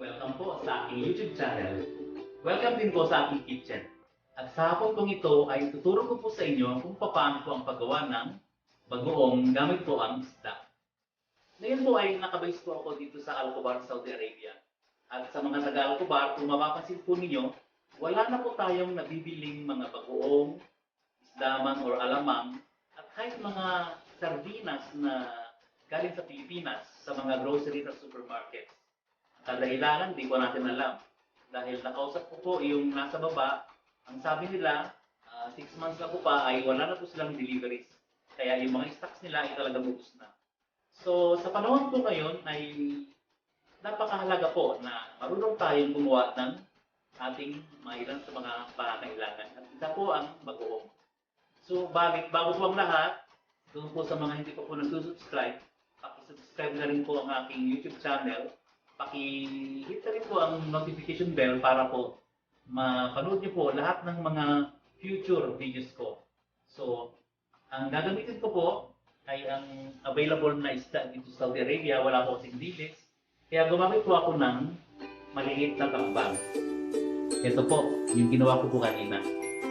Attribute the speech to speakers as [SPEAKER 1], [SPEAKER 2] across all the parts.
[SPEAKER 1] Welcome po sa aking YouTube channel. Welcome din po sa aking kitchen. At sa hapon kong ito ay tuturo ko po sa inyo kung paano po ang paggawa ng bagoong gamit po ang isda. Ngayon po ay nakabase po ako dito sa Alcobar, Saudi Arabia. At sa mga taga-Alcobar, kung mapapansin po ninyo, wala na po tayong nabibiling mga bagoong, isdaman or alamang, at kahit mga sardinas na galing sa Pilipinas sa mga grocery at supermarkets. Kadahilanan, di ko natin alam. Dahil nakausap ko po yung nasa baba, ang sabi nila, 6 months na po pa ay wala na po silang deliveries. Kaya yung mga stocks nila ay talagang ubus na. So, sa panahon po ngayon ay napakahalaga po na marunong tayong gumawa ng ating mailan sa mga pangangailangan. At isa po ang bagoong. So, bakit? Bago po ang lahat, doon po sa mga hindi pa po nagsusubscribe, paki-subscribe na rin po ang aking YouTube channel. Paki-hit rin po ang notification bell para po mapanood niyo po lahat ng mga future videos ko. So, ang gagamitin ko po ay ang available na isda dito sa Saudi Arabia. Wala po kasing dilis. Kaya gumamit po ako ng maliit na tambang. Ito po, yung ginawa ko po kanina.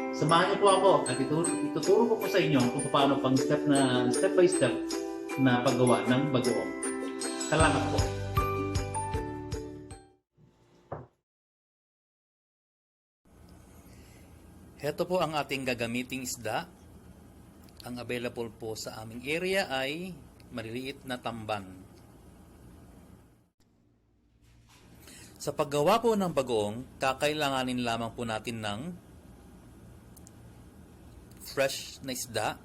[SPEAKER 1] Samahan niyo po ako at ituturo, ituturo ko po sa inyo kung paano pang step na step by step na paggawa ng bagoong. Salamat po.
[SPEAKER 2] Heto po ang ating gagamiting isda. Ang available po sa aming area ay maliliit na tamban. Sa paggawa po ng bagoong, kakailanganin lamang po natin ng fresh na isda,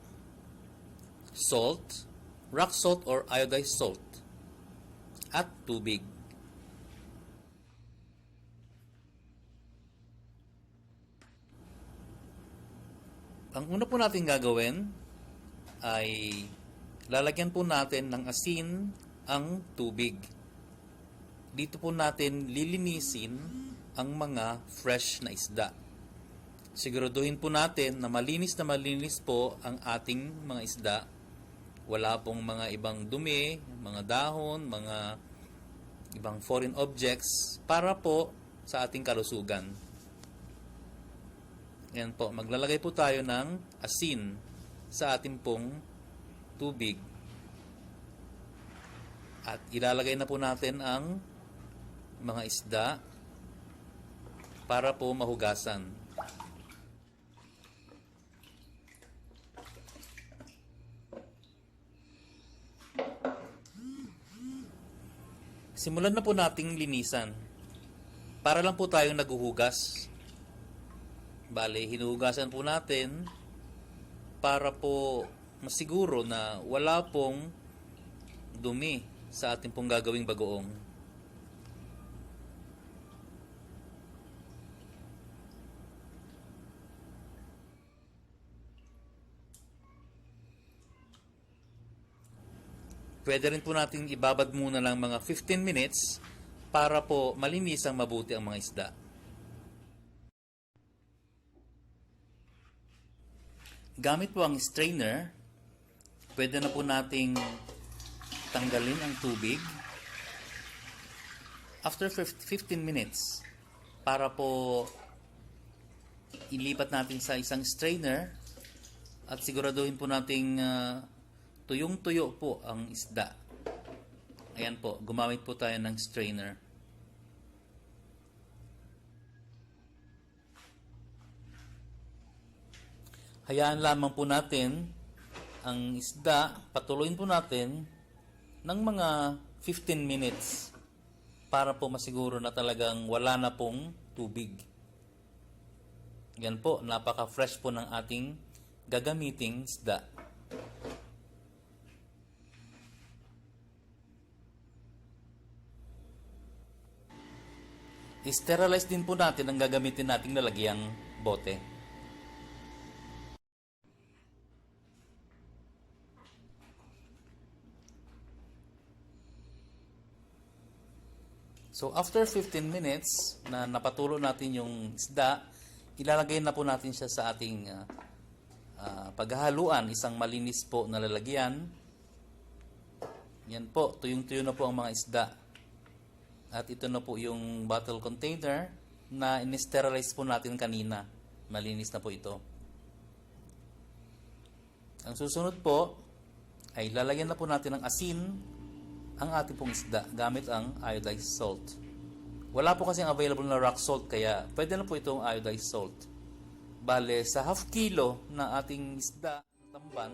[SPEAKER 2] salt, rock salt or iodized salt, at tubig. Ang una po natin gagawin ay lalagyan po natin ng asin ang tubig. Dito po natin lilinisin ang mga fresh na isda. Siguraduhin po natin na malinis na malinis po ang ating mga isda. Wala pong mga ibang dumi, mga dahon, mga ibang foreign objects para po sa ating kalusugan. Yan po, maglalagay po tayo ng asin sa ating pong tubig. At ilalagay na po natin ang mga isda para po mahugasan. Simulan na po nating linisan. Para lang po tayong naguhugas Bale, hinuhugasan po natin para po masiguro na wala pong dumi sa ating pong gagawing bagoong. Pwede rin po natin ibabad muna lang mga 15 minutes para po malinis ang mabuti ang mga isda. Gamit po ang strainer, pwede na po nating tanggalin ang tubig after 15 minutes para po ilipat natin sa isang strainer at siguraduhin po nating uh, tuyong-tuyo po ang isda. Ayan po, gumamit po tayo ng strainer. Hayaan lamang po natin ang isda, patuloyin po natin ng mga 15 minutes para po masiguro na talagang wala na pong tubig. Yan po, napaka-fresh po ng ating gagamiting isda. I-sterilize din po natin ang gagamitin nating lalagyan bote. So after 15 minutes na napatulo natin yung isda, ilalagay na po natin siya sa ating uh, uh, paghahaluan, isang malinis po na lalagyan. Yan po, tuyong-tuyo na po ang mga isda. At ito na po yung bottle container na in-sterilize po natin kanina. Malinis na po ito. Ang susunod po ay lalagyan na po natin ng asin ang ating pong isda gamit ang iodized salt. Wala po kasi available na rock salt kaya pwede na po itong iodized salt. Bale, sa half kilo na ating isda, tamban,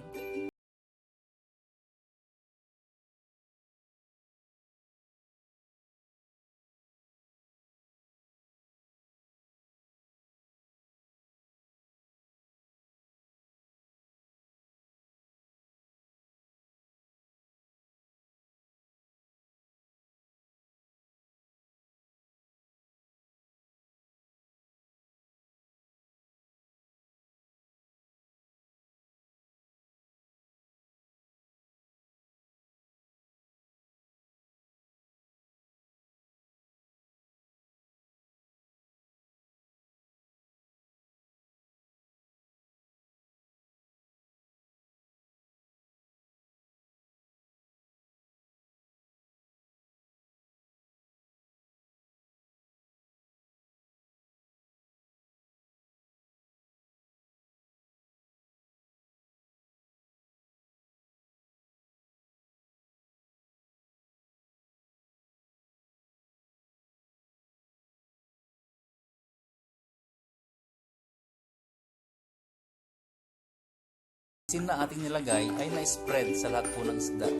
[SPEAKER 2] asin na ating nilagay ay na-spread sa lahat po ng isda.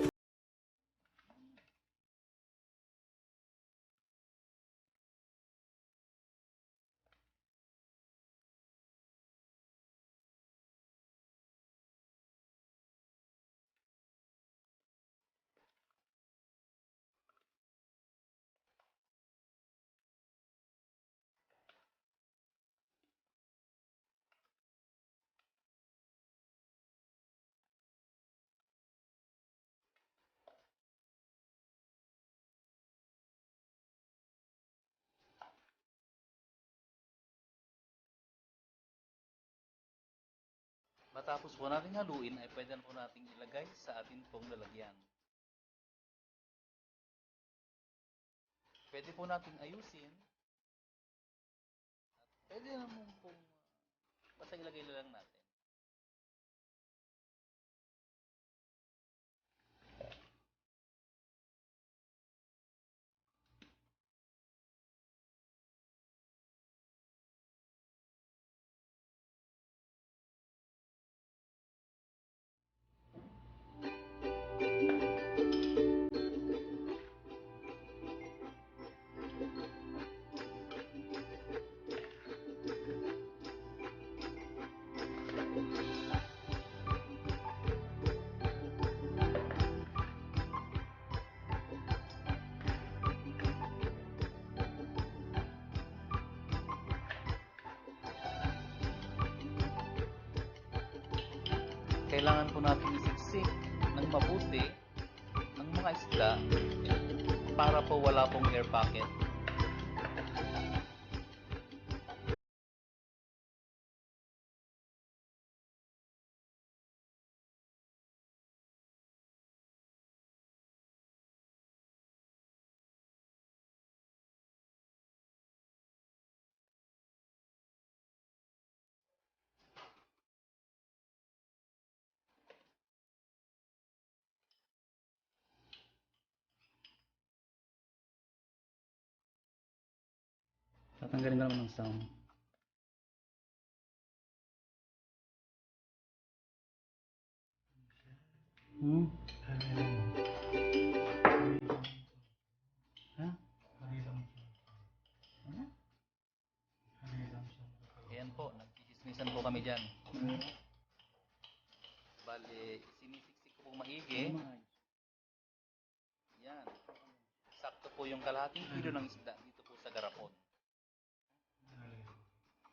[SPEAKER 2] Matapos po natin haluin ay pwede na po natin ilagay sa atin pong lalagyan. Pwede po natin ayusin. At pwede naman pong basta ilagay lang natin. Kailangan po natin isiksik ng mabuti ng mga isda para po wala pong air pocket.
[SPEAKER 3] Tatanggalin ko naman ng sound. Hmm? Ha?
[SPEAKER 2] Ayan po, nagkikismisan po kami dyan. Bali, sinisiksik ko po maigi. Yan. Sakto po yung kalahating kilo ng isda dito po sa garapon.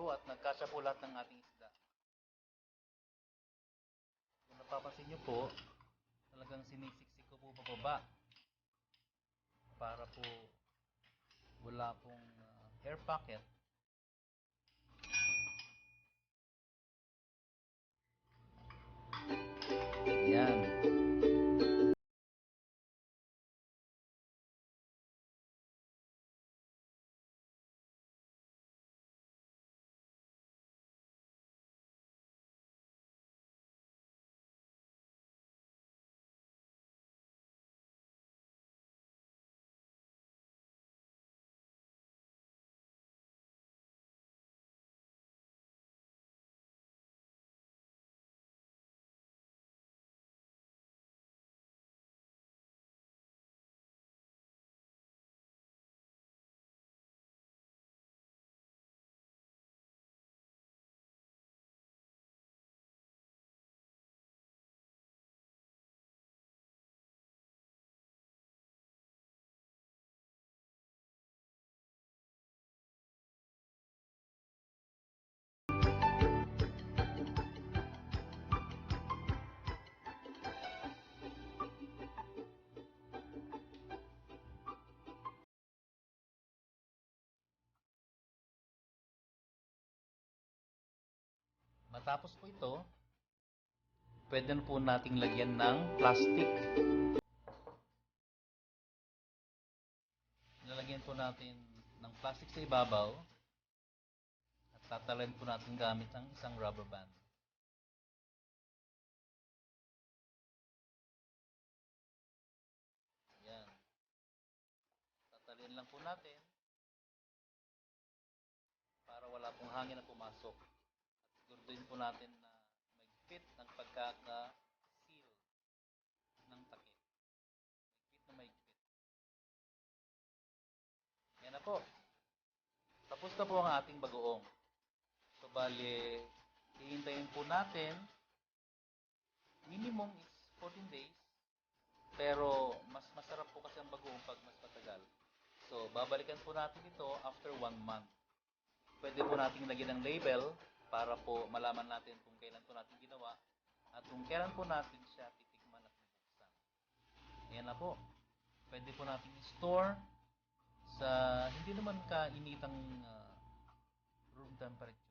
[SPEAKER 2] po at nagkasya po lahat ng ating isda. Kung napapansin nyo po, talagang sinisiksik ko po pababa para po wala pong uh, air pocket. Yan. Matapos po ito, pwede na po nating lagyan ng plastic. Lalagyan po natin ng plastic sa ibabaw at tatalayan po natin gamit ang isang rubber band. Yan. Tatalian lang po natin para wala pong hangin na pumasok. Siguraduhin po natin na magpit ng pagkaka-seal ng takip. Magpit na magpit. Yan na po. Tapos na po ang ating bagoong. So, bali, hihintayin po natin. Minimum is 14 days. Pero, mas masarap po kasi ang bagoong pag mas matagal. So, babalikan po natin ito after one month pwede po nating lagyan ng label para po malaman natin kung kailan po natin ginawa at kung kailan po natin siya titikman at bubuksan. Ayan na po. Pwede po natin i-store sa hindi naman kainitang uh, room temperature.